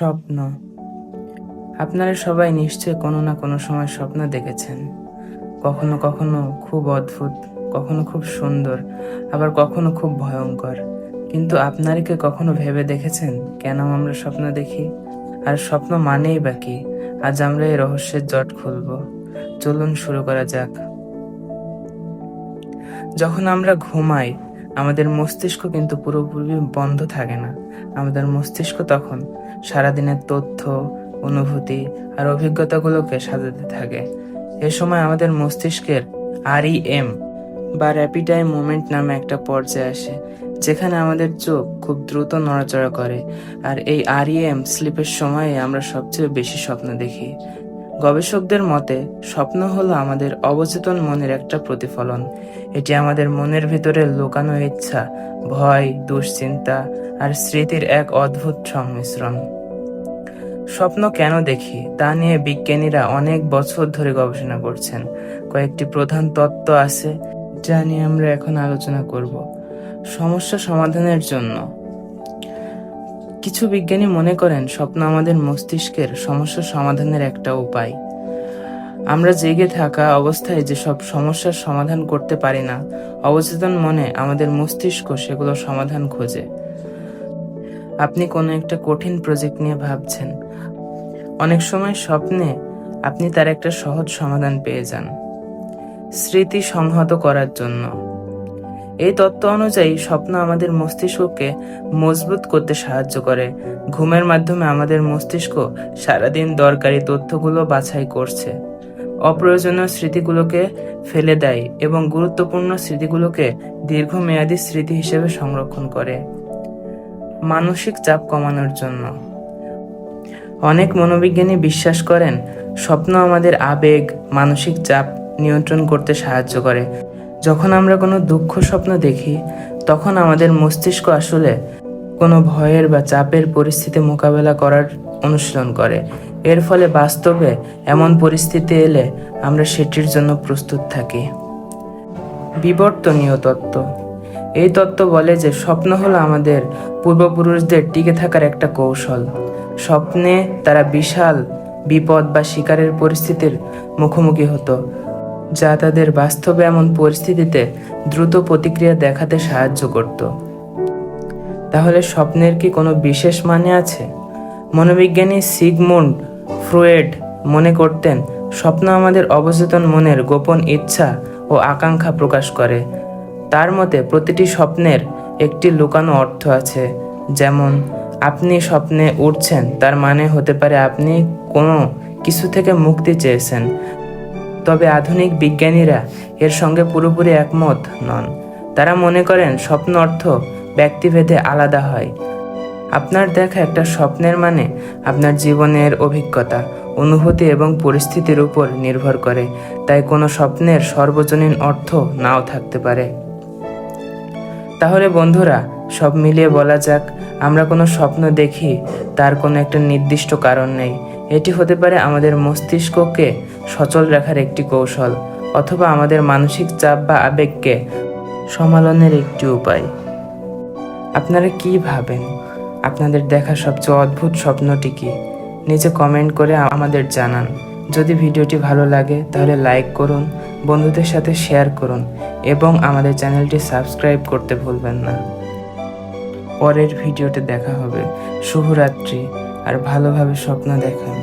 স্বপ্ন। আপনারা সবাই নিশ্চয় কোনো না কোনো সময় স্বপ্ন দেখেছেন। কখনো কখনো খুব অদ্ভুত, কখনো খুব সুন্দর, আবার কখনো খুব ভয়ঙ্কর। কিন্তু আপনারা কি কখনো ভেবে দেখেছেন কেন আমরা স্বপ্ন দেখি? আর স্বপ্ন মানেই বা কি? আজ আমরা এই রহস্যের জট খুলব। চলুন শুরু করা যাক। যখন আমরা ঘুমাই, আমাদের মস্তিষ্ক কিন্তু পুরোপুরি বন্ধ থাকে না। আমাদের মস্তিষ্ক তখন সারাদিনের তথ্য, অনুভূতি আর অভিজ্ঞতাগুলোকে সাজাতে থাকে। এ সময় আমাদের মস্তিষ্কের আরইএম বা র্যাপিড আই মুভমেন্ট নামে একটা পর্যায়ে আসে, যেখানে আমাদের চোখ খুব দ্রুত নড়াচড়া করে আর এই আরইএম স্লিপের সময়ে আমরা সবচেয়ে বেশি স্বপ্ন দেখি। গবেষকদের মতে, স্বপ্ন হলো আমাদের অবচেতন মনের একটা প্রতিফলন। এটি আমাদের মনের ভিতরে লুকানো ইচ্ছা, ভয়, দুশ্চিন্তা আর স্মৃতির এক অদ্ভুত সংমিশ্রণ। স্বপ্ন কেন দেখি তা নিয়ে বিজ্ঞানীরা অনেক বছর ধরে গবেষণা করছেন। কয়েকটি প্রধান তত্ত্ব আছে যা নিয়ে আমরা এখন আলোচনা করব। সমস্যা সমাধানের জন্য। কিছু বিজ্ঞানী মনে করেন স্বপ্ন আমাদের মস্তিষ্কের সমস্যা সমাধানের একটা উপায়। আমরা জেগে থাকা অবস্থায় যেসব সমস্যার সমাধান করতে পারি না, অবচেতন মনে আমাদের মস্তিষ্ক সেগুলো সমাধান খোঁজে। আপনি কোনো একটা কঠিন প্রজেক্ট নিয়ে ভাবছেন অনেক সময় স্বপ্নে আপনি তার একটা সহজ সমাধান পেয়ে যান। স্মৃতি সংহত করার জন্য। এই তত্ত্ব অনুযায়ী স্বপ্ন আমাদের মস্তিষ্ককে মজবুত করতে সাহায্য করে। ঘুমের মাধ্যমে আমাদের মস্তিষ্ক সারাদিন দরকারি তথ্যগুলো বাছাই করছে। অপ্রয়োজনীয় স্মৃতিগুলোকে ফেলে দেয় এবং গুরুত্বপূর্ণ স্মৃতিগুলোকে দীর্ঘমেয়াদী স্মৃতি হিসেবে সংরক্ষণ করে। মানসিক চাপ কমানোর জন্য। অনেক মনোবিজ্ঞানী বিশ্বাস করেন, স্বপ্ন আমাদের আবেগ, মানসিক চাপ নিয়ন্ত্রণ করতে সাহায্য করে। যখন আমরা কোনো দুঃখ স্বপ্ন দেখি, তখন আমাদের মস্তিষ্ক আসলে কোনো ভয়ের বা চাপের পরিস্থিতি মোকাবেলা করার অনুশীলন করে। এর ফলে বাস্তবে এমন পরিস্থিতি এলে আমরা সেটির জন্য প্রস্তুত থাকি। বিবর্তনীয় তত্ত্ব। এই তত্ত্ব বলে যে স্বপ্ন হলো আমাদের পূর্বপুরুষদের টিকে থাকার একটা কৌশল। স্বপ্নে তারা বিশাল বিপদ বা শিকারের পরিস্থিতির মুখোমুখি হতো, যা তাদের বাস্তবে এমন পরিস্থিতিতে দ্রুত প্রতিক্রিয়া দেখাতে সাহায্য করত। তাহলে স্বপ্নের কি কোনো বিশেষ মানে আছে? মনোবিজ্ঞানী সিগমুন্ড ফ্রুয়েড মনে করতেন, স্বপ্ন আমাদের অবচেতন মনের গোপন ইচ্ছা ও আকাঙ্ক্ষা প্রকাশ করে। তার মতে, প্রতিটি স্বপ্নের একটি লুকানো অর্থ আছে, যেমন আপনি স্বপ্নে উঠছেন, তার মানে হতে পারে আপনি কোনো কিছু থেকে মুক্তি চেয়েছেন। তবে আধুনিক বিজ্ঞানীরা এর সঙ্গে পুরোপুরি একমত নন। তারা মনে করেন, স্বপ্ন অর্থ ব্যক্তিভেদে আলাদা হয়। আপনার দেখা একটা স্বপ্নের মানে আপনার জীবনের অভিজ্ঞতা, অনুভূতি এবং পরিস্থিতির উপর নির্ভর করে। তাই কোনো স্বপ্নের সর্বজনীন অর্থ নাও থাকতে পারে। তাহলে বন্ধুরা সব মিলিয়ে বলা যাক, আমরা কোনো স্বপ্ন দেখি, তার কোনো একটা নির্দিষ্ট কারণ নেই। এটি হতে পারে আমাদের মস্তিষ্ককে সচল রাখার একটি কৌশল, অথবা আমাদের মানসিক চাপ বা আবেগকে সমালনের একটি উপায়। আপনারা কি ভাবেন? আপনাদের দেখা সবচেয়ে অদ্ভুত স্বপ্নটি কি? নিচে কমেন্ট করে আমাদের জানান। যদি ভিডিওটি ভালো লাগে, তাহলে লাইক করুন, বন্ধুদের সাথে শেয়ার করুন, এবং আমাদের চ্যানেলটি সাবস্ক্রাইব করতে ভুলবেন না। পরের ভিডিওতে দেখা হবে। শুভরাত্রি আর ভালোভাবে স্বপ্ন দেখান।